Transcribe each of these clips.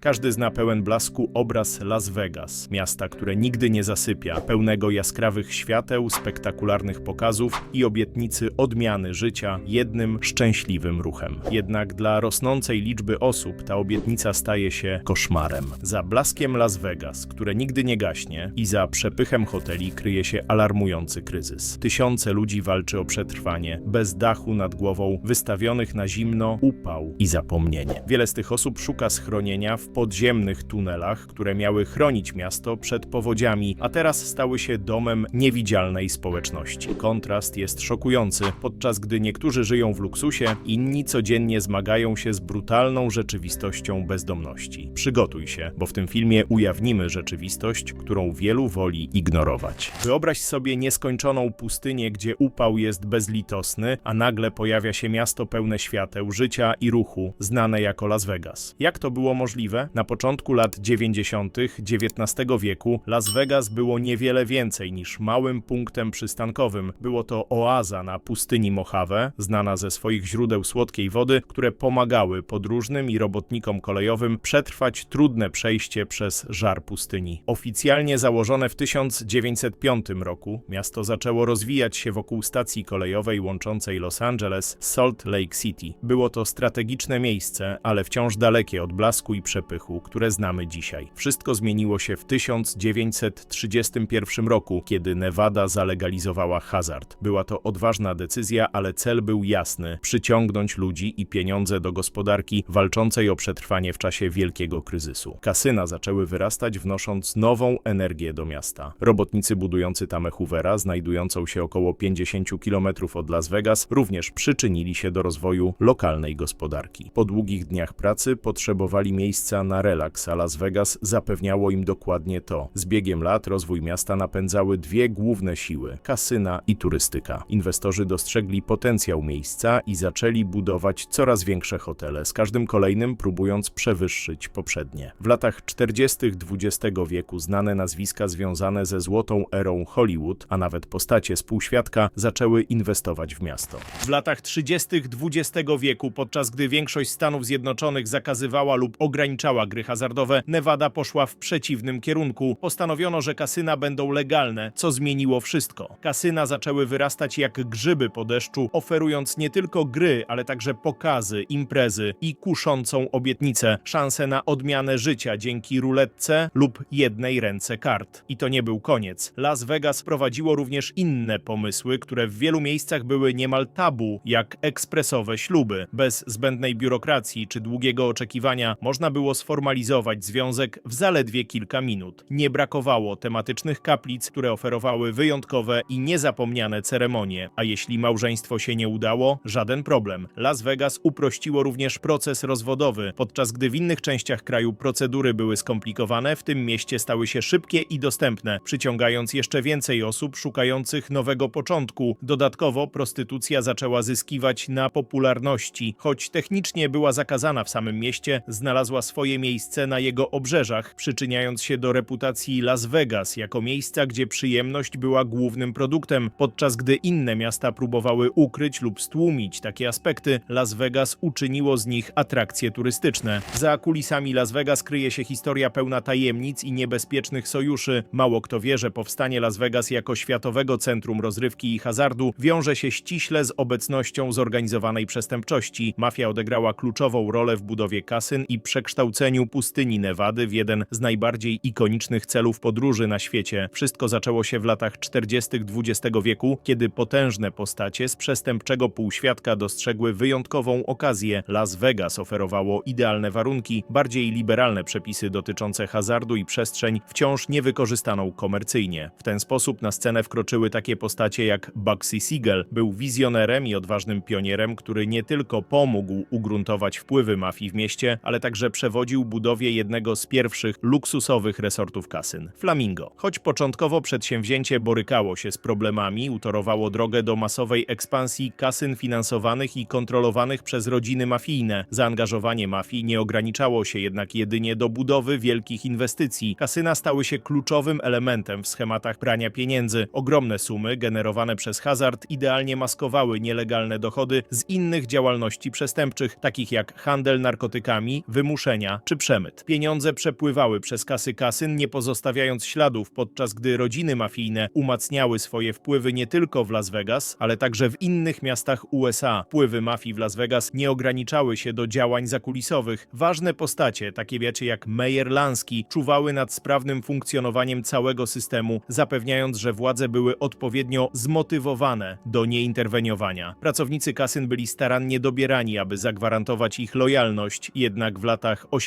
Każdy zna pełen blasku obraz Las Vegas, miasta, które nigdy nie zasypia, pełnego jaskrawych świateł, spektakularnych pokazów i obietnicy odmiany życia jednym szczęśliwym ruchem. Jednak dla rosnącej liczby osób ta obietnica staje się koszmarem. Za blaskiem Las Vegas, które nigdy nie gaśnie, i za przepychem hoteli kryje się alarmujący kryzys. Tysiące ludzi walczy o przetrwanie, bez dachu nad głową, wystawionych na zimno, upał i zapomnienie. Wiele z tych osób szuka schronienia w podziemnych tunelach, które miały chronić miasto przed powodziami, a teraz stały się domem niewidzialnej społeczności. Kontrast jest szokujący, podczas gdy niektórzy żyją w luksusie, inni codziennie zmagają się z brutalną rzeczywistością bezdomności. Przygotuj się, bo w tym filmie ujawnimy rzeczywistość, którą wielu woli ignorować. Wyobraź sobie nieskończoną pustynię, gdzie upał jest bezlitosny, a nagle pojawia się miasto pełne świateł, życia i ruchu, znane jako Las Vegas. Jak to było możliwe? Na początku lat 90. XIX wieku Las Vegas było niewiele więcej niż małym punktem przystankowym. Było to oaza na pustyni Mojave, znana ze swoich źródeł słodkiej wody, które pomagały podróżnym i robotnikom kolejowym przetrwać trudne przejście przez żar pustyni. Oficjalnie założone w 1905 roku, miasto zaczęło rozwijać się wokół stacji kolejowej łączącej Los Angeles z Salt Lake City. Było to strategiczne miejsce, ale wciąż dalekie od blasku i przepychu, które znamy dzisiaj. Wszystko zmieniło się w 1931 roku, kiedy Nevada zalegalizowała hazard. Była to odważna decyzja, ale cel był jasny: przyciągnąć ludzi i pieniądze do gospodarki walczącej o przetrwanie w czasie wielkiego kryzysu. Kasyna zaczęły wyrastać, wnosząc nową energię do miasta. Robotnicy budujący tamę Hoovera, znajdującą się około 50 km od Las Vegas, również przyczynili się do rozwoju lokalnej gospodarki. Po długich dniach pracy potrzebowali miejsca na relaks, a Las Vegas zapewniało im dokładnie to. Z biegiem lat rozwój miasta napędzały dwie główne siły: kasyna i turystyka. Inwestorzy dostrzegli potencjał miejsca i zaczęli budować coraz większe hotele, z każdym kolejnym próbując przewyższyć poprzednie. W latach 40. XX wieku znane nazwiska związane ze złotą erą Hollywood, a nawet postacie współświadka zaczęły inwestować w miasto. W latach 30. XX wieku, podczas gdy większość Stanów Zjednoczonych zakazywała lub ograniczała gry hazardowe, Nevada poszła w przeciwnym kierunku. Postanowiono, że kasyna będą legalne, co zmieniło wszystko. Kasyna zaczęły wyrastać jak grzyby po deszczu, oferując nie tylko gry, ale także pokazy, imprezy i kuszącą obietnicę, szansę na odmianę życia dzięki ruletce lub jednej ręce kart. I to nie był koniec. Las Vegas prowadziło również inne pomysły, które w wielu miejscach były niemal tabu, jak ekspresowe śluby. Bez zbędnej biurokracji czy długiego oczekiwania można było sformalizować związek w zaledwie kilka minut. Nie brakowało tematycznych kaplic, które oferowały wyjątkowe i niezapomniane ceremonie, a jeśli małżeństwo się nie udało, żaden problem. Las Vegas uprościło również proces rozwodowy, podczas gdy w innych częściach kraju procedury były skomplikowane, w tym mieście stały się szybkie i dostępne, przyciągając jeszcze więcej osób szukających nowego początku. Dodatkowo prostytucja zaczęła zyskiwać na popularności. Choć technicznie była zakazana w samym mieście, znalazła swoje miejsce na jego obrzeżach, przyczyniając się do reputacji Las Vegas jako miejsca, gdzie przyjemność była głównym produktem, podczas gdy inne miasta próbowały ukryć lub stłumić takie aspekty, Las Vegas uczyniło z nich atrakcje turystyczne. Za kulisami Las Vegas kryje się historia pełna tajemnic i niebezpiecznych sojuszy. Mało kto wie, że powstanie Las Vegas jako światowego centrum rozrywki i hazardu wiąże się ściśle z obecnością zorganizowanej przestępczości. Mafia odegrała kluczową rolę w budowie kasyn i przekształceniu pustyni Nevady w jeden z najbardziej ikonicznych celów podróży na świecie. Wszystko zaczęło się w latach 40. XX wieku, kiedy potężne postacie z przestępczego półświadka dostrzegły wyjątkową okazję. Las Vegas oferowało idealne warunki, bardziej liberalne przepisy dotyczące hazardu i przestrzeń wciąż niewykorzystaną komercyjnie. W ten sposób na scenę wkroczyły takie postacie jak Bugsy Siegel. Był wizjonerem i odważnym pionierem, który nie tylko pomógł ugruntować wpływy mafii w mieście, ale także przewodził budowie jednego z pierwszych luksusowych resortów kasyn Flamingo. Choć początkowo przedsięwzięcie borykało się z problemami, utorowało drogę do masowej ekspansji kasyn finansowanych i kontrolowanych przez rodziny mafijne. Zaangażowanie mafii nie ograniczało się jednak jedynie do budowy wielkich inwestycji. Kasyna stały się kluczowym elementem w schematach prania pieniędzy. Ogromne sumy generowane przez hazard idealnie maskowały nielegalne dochody z innych działalności przestępczych, takich jak handel narkotykami, wymuszenia czy przemyt. Pieniądze przepływały przez kasy kasyn, nie pozostawiając śladów, podczas gdy rodziny mafijne umacniały swoje wpływy nie tylko w Las Vegas, ale także w innych miastach USA. Wpływy mafii w Las Vegas nie ograniczały się do działań zakulisowych. Ważne postacie, takie wiecie jak Meyer Lansky, czuwały nad sprawnym funkcjonowaniem całego systemu, zapewniając, że władze były odpowiednio zmotywowane do nieinterweniowania. Pracownicy kasyn byli starannie dobierani, aby zagwarantować ich lojalność, jednak w latach 80.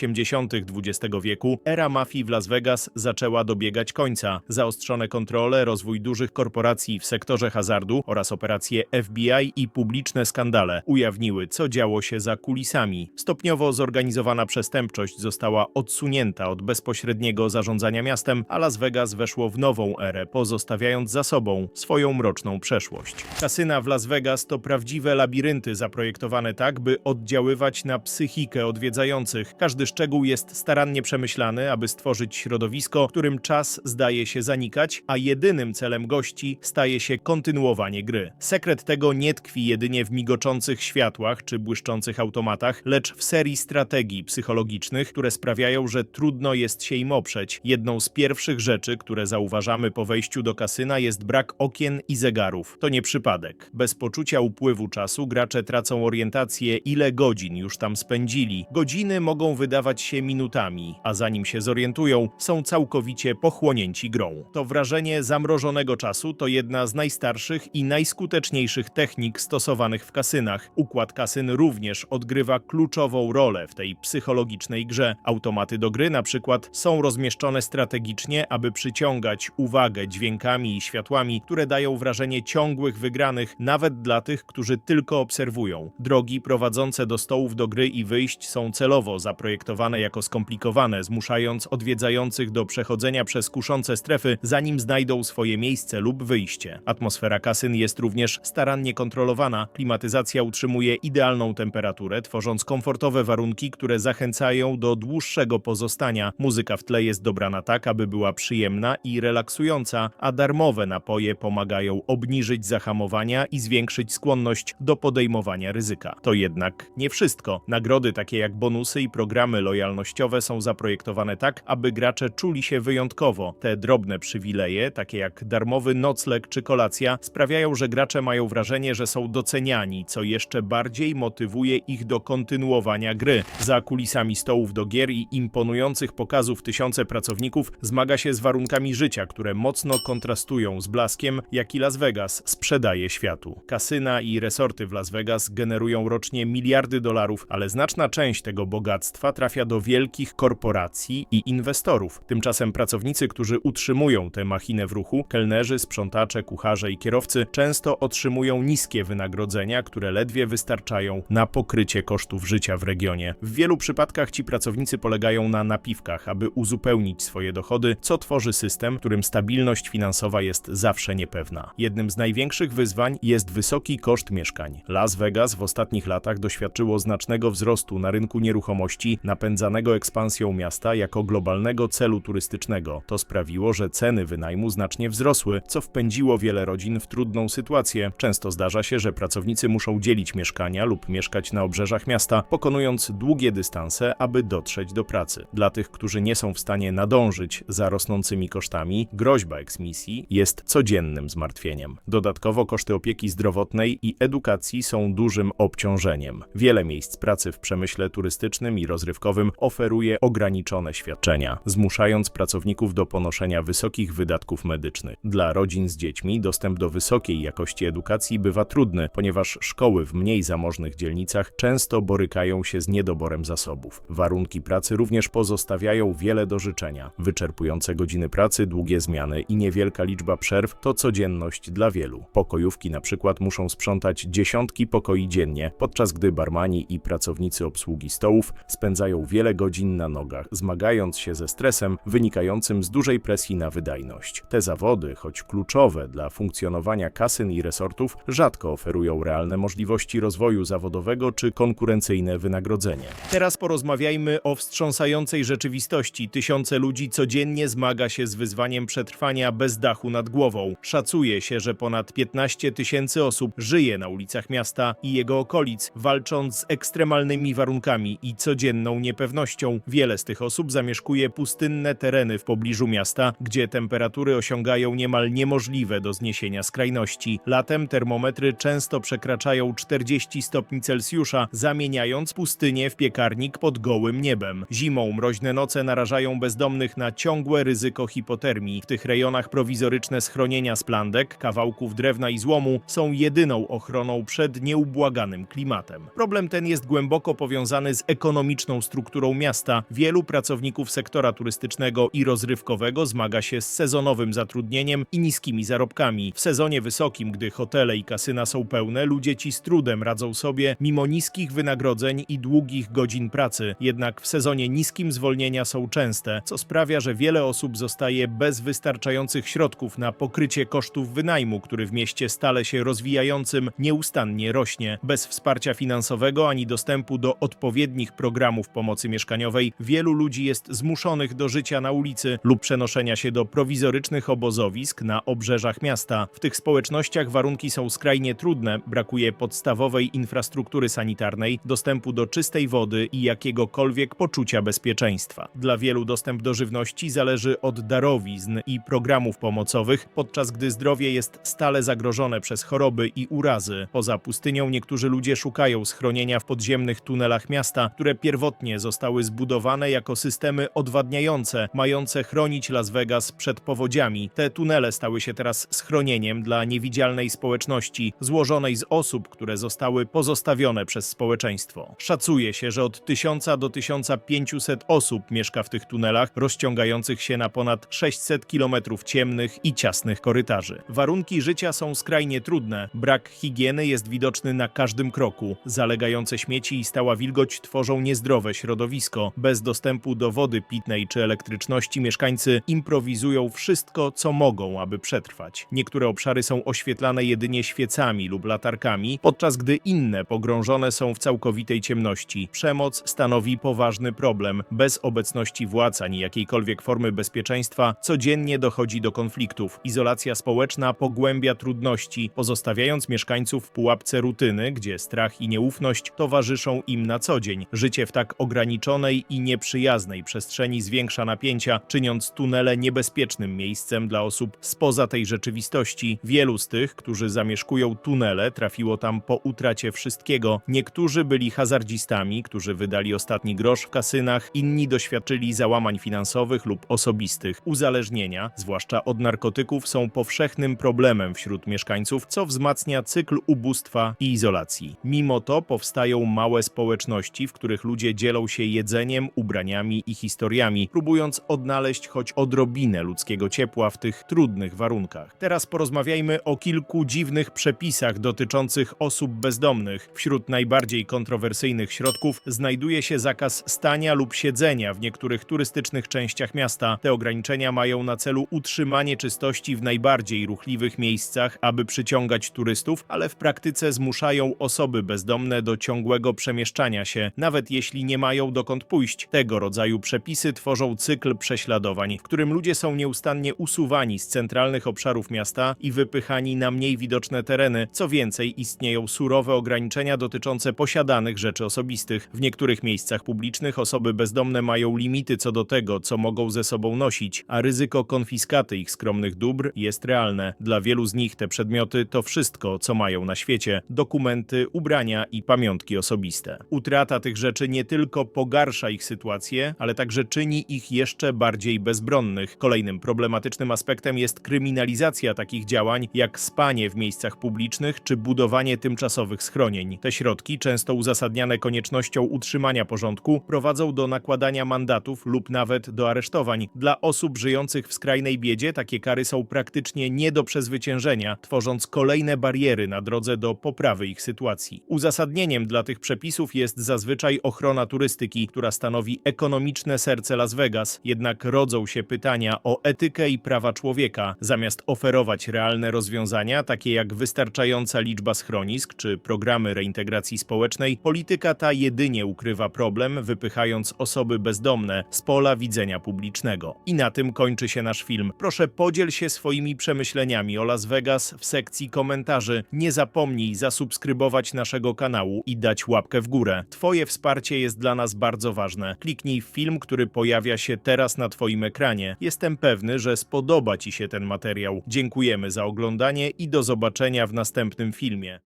XX wieku era mafii w Las Vegas zaczęła dobiegać końca. Zaostrzone kontrole, rozwój dużych korporacji w sektorze hazardu oraz operacje FBI i publiczne skandale ujawniły, co działo się za kulisami. Stopniowo zorganizowana przestępczość została odsunięta od bezpośredniego zarządzania miastem, a Las Vegas weszło w nową erę, pozostawiając za sobą swoją mroczną przeszłość. Kasyna w Las Vegas to prawdziwe labirynty zaprojektowane tak, by oddziaływać na psychikę odwiedzających. Każdy szczegół jest starannie przemyślany, aby stworzyć środowisko, którym czas zdaje się zanikać, a jedynym celem gości staje się kontynuowanie gry. Sekret tego nie tkwi jedynie w migoczących światłach czy błyszczących automatach, lecz w serii strategii psychologicznych, które sprawiają, że trudno jest się im oprzeć. Jedną z pierwszych rzeczy, które zauważamy po wejściu do kasyna jest brak okien i zegarów. To nie przypadek. Bez poczucia upływu czasu gracze tracą orientację, ile godzin już tam spędzili. Godziny mogą wydawać się minutami, a zanim się zorientują, są całkowicie pochłonięci grą. To wrażenie zamrożonego czasu to jedna z najstarszych i najskuteczniejszych technik stosowanych w kasynach. Układ kasyn również odgrywa kluczową rolę w tej psychologicznej grze. Automaty do gry na przykład są rozmieszczone strategicznie, aby przyciągać uwagę dźwiękami i światłami, które dają wrażenie ciągłych wygranych nawet dla tych, którzy tylko obserwują. Drogi prowadzące do stołów do gry i wyjść są celowo zaprojektowane jako skomplikowane, zmuszając odwiedzających do przechodzenia przez kuszące strefy, zanim znajdą swoje miejsce lub wyjście. Atmosfera kasyn jest również starannie kontrolowana. Klimatyzacja utrzymuje idealną temperaturę, tworząc komfortowe warunki, które zachęcają do dłuższego pozostania. Muzyka w tle jest dobrana tak, aby była przyjemna i relaksująca, a darmowe napoje pomagają obniżyć zahamowania i zwiększyć skłonność do podejmowania ryzyka. To jednak nie wszystko. Nagrody takie jak bonusy i programy lojalnościowe są zaprojektowane tak, aby gracze czuli się wyjątkowo. Te drobne przywileje, takie jak darmowy nocleg czy kolacja, sprawiają, że gracze mają wrażenie, że są doceniani, co jeszcze bardziej motywuje ich do kontynuowania gry. Za kulisami stołów do gier i imponujących pokazów tysiące pracowników zmaga się z warunkami życia, które mocno kontrastują z blaskiem, jaki Las Vegas sprzedaje światu. Kasyna i resorty w Las Vegas generują rocznie miliardy dolarów, ale znaczna część tego bogactwa trafia do wielkich korporacji i inwestorów. Tymczasem pracownicy, którzy utrzymują tę machinę w ruchu, kelnerzy, sprzątacze, kucharze i kierowcy, często otrzymują niskie wynagrodzenia, które ledwie wystarczają na pokrycie kosztów życia w regionie. W wielu przypadkach ci pracownicy polegają na napiwkach, aby uzupełnić swoje dochody, co tworzy system, w którym stabilność finansowa jest zawsze niepewna. Jednym z największych wyzwań jest wysoki koszt mieszkań. Las Vegas w ostatnich latach doświadczyło znacznego wzrostu na rynku nieruchomości, napędzanego ekspansją miasta jako globalnego celu turystycznego. To sprawiło, że ceny wynajmu znacznie wzrosły, co wpędziło wiele rodzin w trudną sytuację. Często zdarza się, że pracownicy muszą dzielić mieszkania lub mieszkać na obrzeżach miasta, pokonując długie dystanse, aby dotrzeć do pracy. Dla tych, którzy nie są w stanie nadążyć za rosnącymi kosztami, groźba eksmisji jest codziennym zmartwieniem. Dodatkowo koszty opieki zdrowotnej i edukacji są dużym obciążeniem. Wiele miejsc pracy w przemyśle turystycznym i rozrywkowym oferuje ograniczone świadczenia, zmuszając pracowników do ponoszenia wysokich wydatków medycznych. Dla rodzin z dziećmi dostęp do wysokiej jakości edukacji bywa trudny, ponieważ szkoły w mniej zamożnych dzielnicach często borykają się z niedoborem zasobów. Warunki pracy również pozostawiają wiele do życzenia. Wyczerpujące godziny pracy, długie zmiany i niewielka liczba przerw to codzienność dla wielu. Pokojówki na przykład muszą sprzątać dziesiątki pokoi dziennie, podczas gdy barmani i pracownicy obsługi stołów spędzają wiele godzin na nogach, zmagając się ze stresem wynikającym z dużej presji na wydajność. Te zawody, choć kluczowe dla funkcjonowania kasyn i resortów, rzadko oferują realne możliwości rozwoju zawodowego czy konkurencyjne wynagrodzenie. Teraz porozmawiajmy o wstrząsającej rzeczywistości. Tysiące ludzi codziennie zmaga się z wyzwaniem przetrwania bez dachu nad głową. Szacuje się, że ponad 15 tysięcy osób żyje na ulicach miasta i jego okolic, walcząc z ekstremalnymi warunkami i codzienną ogromną niepewnością. Wiele z tych osób zamieszkuje pustynne tereny w pobliżu miasta, gdzie temperatury osiągają niemal niemożliwe do zniesienia skrajności. Latem termometry często przekraczają 40 stopni Celsjusza, zamieniając pustynię w piekarnik pod gołym niebem. Zimą mroźne noce narażają bezdomnych na ciągłe ryzyko hipotermii. W tych rejonach prowizoryczne schronienia z plandek, kawałków drewna i złomu są jedyną ochroną przed nieubłaganym klimatem. Problem ten jest głęboko powiązany z ekonomiczną strukturą miasta. Wielu pracowników sektora turystycznego i rozrywkowego zmaga się z sezonowym zatrudnieniem i niskimi zarobkami. W sezonie wysokim, gdy hotele i kasyna są pełne, ludzie ci z trudem radzą sobie mimo niskich wynagrodzeń i długich godzin pracy. Jednak w sezonie niskim zwolnienia są częste, co sprawia, że wiele osób zostaje bez wystarczających środków na pokrycie kosztów wynajmu, który w mieście stale się rozwijającym nieustannie rośnie. Bez wsparcia finansowego ani dostępu do odpowiednich programów pomocy mieszkaniowej wielu ludzi jest zmuszonych do życia na ulicy lub przenoszenia się do prowizorycznych obozowisk na obrzeżach miasta. W tych społecznościach warunki są skrajnie trudne, brakuje podstawowej infrastruktury sanitarnej, dostępu do czystej wody i jakiegokolwiek poczucia bezpieczeństwa. Dla wielu dostęp do żywności zależy od darowizn i programów pomocowych, podczas gdy zdrowie jest stale zagrożone przez choroby i urazy. Poza pustynią niektórzy ludzie szukają schronienia w podziemnych tunelach miasta, które pierwotnie zostały zbudowane jako systemy odwadniające, mające chronić Las Vegas przed powodziami. Te tunele stały się teraz schronieniem dla niewidzialnej społeczności, złożonej z osób, które zostały pozostawione przez społeczeństwo. Szacuje się, że od 1000 do 1500 osób mieszka w tych tunelach, rozciągających się na ponad 600 kilometrów ciemnych i ciasnych korytarzy. Warunki życia są skrajnie trudne, brak higieny jest widoczny na każdym kroku. Zalegające śmieci i stała wilgoć tworzą niezdrowe środowisko. Bez dostępu do wody pitnej czy elektryczności mieszkańcy improwizują wszystko, co mogą, aby przetrwać. Niektóre obszary są oświetlane jedynie świecami lub latarkami, podczas gdy inne pogrążone są w całkowitej ciemności. Przemoc stanowi poważny problem. Bez obecności władz ani jakiejkolwiek formy bezpieczeństwa codziennie dochodzi do konfliktów. Izolacja społeczna pogłębia trudności, pozostawiając mieszkańców w pułapce rutyny, gdzie strach i nieufność towarzyszą im na co dzień. Życie w tak ograniczonej i nieprzyjaznej przestrzeni zwiększa napięcia, czyniąc tunele niebezpiecznym miejscem dla osób spoza tej rzeczywistości. Wielu z tych, którzy zamieszkują tunele, trafiło tam po utracie wszystkiego. Niektórzy byli hazardzistami, którzy wydali ostatni grosz w kasynach, inni doświadczyli załamań finansowych lub osobistych. Uzależnienia, zwłaszcza od narkotyków, są powszechnym problemem wśród mieszkańców, co wzmacnia cykl ubóstwa i izolacji. Mimo to powstają małe społeczności, w których ludzie dzielą się jedzeniem, ubraniami i historiami, próbując odnaleźć choć odrobinę ludzkiego ciepła w tych trudnych warunkach. Teraz porozmawiajmy o kilku dziwnych przepisach dotyczących osób bezdomnych. Wśród najbardziej kontrowersyjnych środków znajduje się zakaz stania lub siedzenia w niektórych turystycznych częściach miasta. Te ograniczenia mają na celu utrzymanie czystości w najbardziej ruchliwych miejscach, aby przyciągać turystów, ale w praktyce zmuszają osoby bezdomne do ciągłego przemieszczania się, nawet jeśli nie mają dokąd pójść. Tego rodzaju przepisy tworzą cykl prześladowań, w którym ludzie są nieustannie usuwani z centralnych obszarów miasta i wypychani na mniej widoczne tereny. Co więcej, istnieją surowe ograniczenia dotyczące posiadanych rzeczy osobistych. W niektórych miejscach publicznych osoby bezdomne mają limity co do tego, co mogą ze sobą nosić, a ryzyko konfiskaty ich skromnych dóbr jest realne. Dla wielu z nich te przedmioty to wszystko, co mają na świecie: dokumenty, ubrania i pamiątki osobiste. Utrata tych rzeczy nie tylko pogarsza ich sytuację, ale także czyni ich jeszcze bardziej bezbronnych. Kolejnym problematycznym aspektem jest kryminalizacja takich działań, jak spanie w miejscach publicznych czy budowanie tymczasowych schronień. Te środki, często uzasadniane koniecznością utrzymania porządku, prowadzą do nakładania mandatów lub nawet do aresztowań. Dla osób żyjących w skrajnej biedzie takie kary są praktycznie nie do przezwyciężenia, tworząc kolejne bariery na drodze do poprawy ich sytuacji. Uzasadnieniem dla tych przepisów jest zazwyczaj ochrona turystyki, która stanowi ekonomiczne serce Las Vegas, jednak rodzą się pytania o etykę i prawa człowieka. Zamiast oferować realne rozwiązania, takie jak wystarczająca liczba schronisk czy programy reintegracji społecznej, polityka ta jedynie ukrywa problem, wypychając osoby bezdomne z pola widzenia publicznego. I na tym kończy się nasz film. Proszę podziel się swoimi przemyśleniami o Las Vegas w sekcji komentarzy. Nie zapomnij zasubskrybować naszego kanału i dać łapkę w górę. Twoje wsparcie jest dla nas bardzo ważne. Kliknij film, który pojawia się teraz na Twoim ekranie. Jestem pewny, że spodoba Ci się ten materiał. Dziękujemy za oglądanie i do zobaczenia w następnym filmie.